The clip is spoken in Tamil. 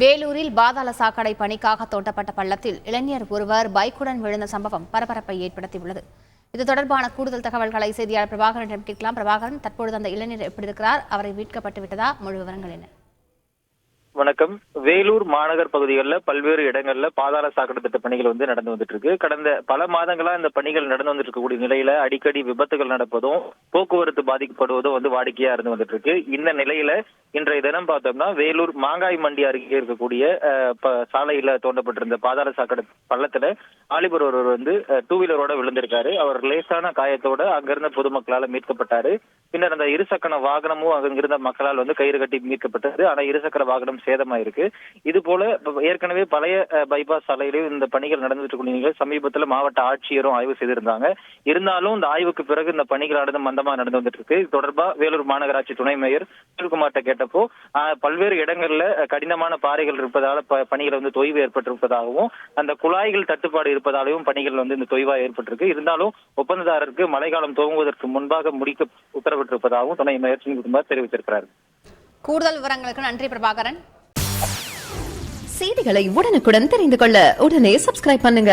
வேலூரில் பாதாள சாக்கடை பணிக்காக தோண்டப்பட்ட பள்ளத்தில் இளைஞர் ஒருவர் பைக்குடன் விழுந்த சம்பவம் பரபரப்பை ஏற்படுத்தியுள்ளது. இது தொடர்பான கூடுதல் தகவல்களை செய்தியாளர் பிரபாகரனிடம் கேட்கலாம். பிரபாகரன் தற்பொழுது அந்த இளைஞர் எப்படி இருக்கிறார்? அவரை மீட்கப்பட்டு விட்டதா? முழு விவரங்கள் என்ன? வணக்கம். வேலூர் மாநகர் பகுதிகளில் பல்வேறு இடங்கள்ல பாதாள சாக்கடை திட்ட பணிகள் வந்து நடந்து வந்துட்டு இருக்கு கடந்த பல மாதங்களா இந்த பணிகள் நடந்து வந்துட்டு இருக்கக்கூடிய நிலையில அடிக்கடி விபத்துகள் நடப்பதும் போக்குவரத்து பாதிக்கப்படுவதும் வந்து வாடிக்கையா இருந்து வந்துட்டு இருக்கு இந்த நிலையில இன்றைய தினம் பார்த்தோம்னா வேலூர் மாங்காய் மண்டி அருகே இருக்கக்கூடிய சாலையில தோண்டப்பட்டிருந்த பாதாள சாக்கடை பள்ளத்துல ஆலிபர் ஒருவர் வந்து டூ வீலரோட விழுந்திருக்காரு. அவர் லேசான காயத்தோட அங்கிருந்த பொதுமக்களால் மீட்கப்பட்டாரு. பின்னர் அந்த இருசக்கர வாகனமும் அங்கிருந்த மக்களால் வந்து கயிறு கட்டி மீட்கப்பட்டது. ஆனா இருசக்கர வாகனம் சேதமாயிருக்கு. இது போல ஏற்கனவே பழைய பைபாஸ் சாலையிலும் இந்த பணிகள் நடந்துட்டு இருக்கக்கூடிய சமீபத்துல மாவட்ட ஆட்சியரும் ஆய்வு செய்திருந்தாங்க. இருந்தாலும் இந்த ஆய்வுக்கு பிறகு இந்த பணிகள் நடந்து மந்தமா நடந்து வந்துட்டு இருக்கு. இது தொடர்பா வேலூர் மாநகராட்சி துணை மேயர் சுகுமார்ட்ட கேட்ட பார்த்தப்போ பல்வேறு இடங்கள்ல கடினமான பாறைகள் இருப்பதால பணிகள் வந்து தொய்வு ஏற்பட்டிருப்பதாகவும் அந்த குழாய்கள் தட்டுப்பாடு இருப்பதாலும் பணிகள் வந்து இந்த தொய்வா ஏற்பட்டிருக்கு. இருந்தாலும் ஒப்பந்ததாரருக்கு மழைக்காலம் துவங்குவதற்கு முன்பாக முடிக்க உத்தரவிட்டிருப்பதாகவும் துணை மேயர் சுகுமார் தெரிவித்திருக்கிறார். கூடுதல் விவரங்களுக்கு நன்றி பிரபாகரன். செய்திகளை உடனுக்குடன் தெரிந்து கொள்ள உடனே சப்ஸ்கிரைப் பண்ணுங்க.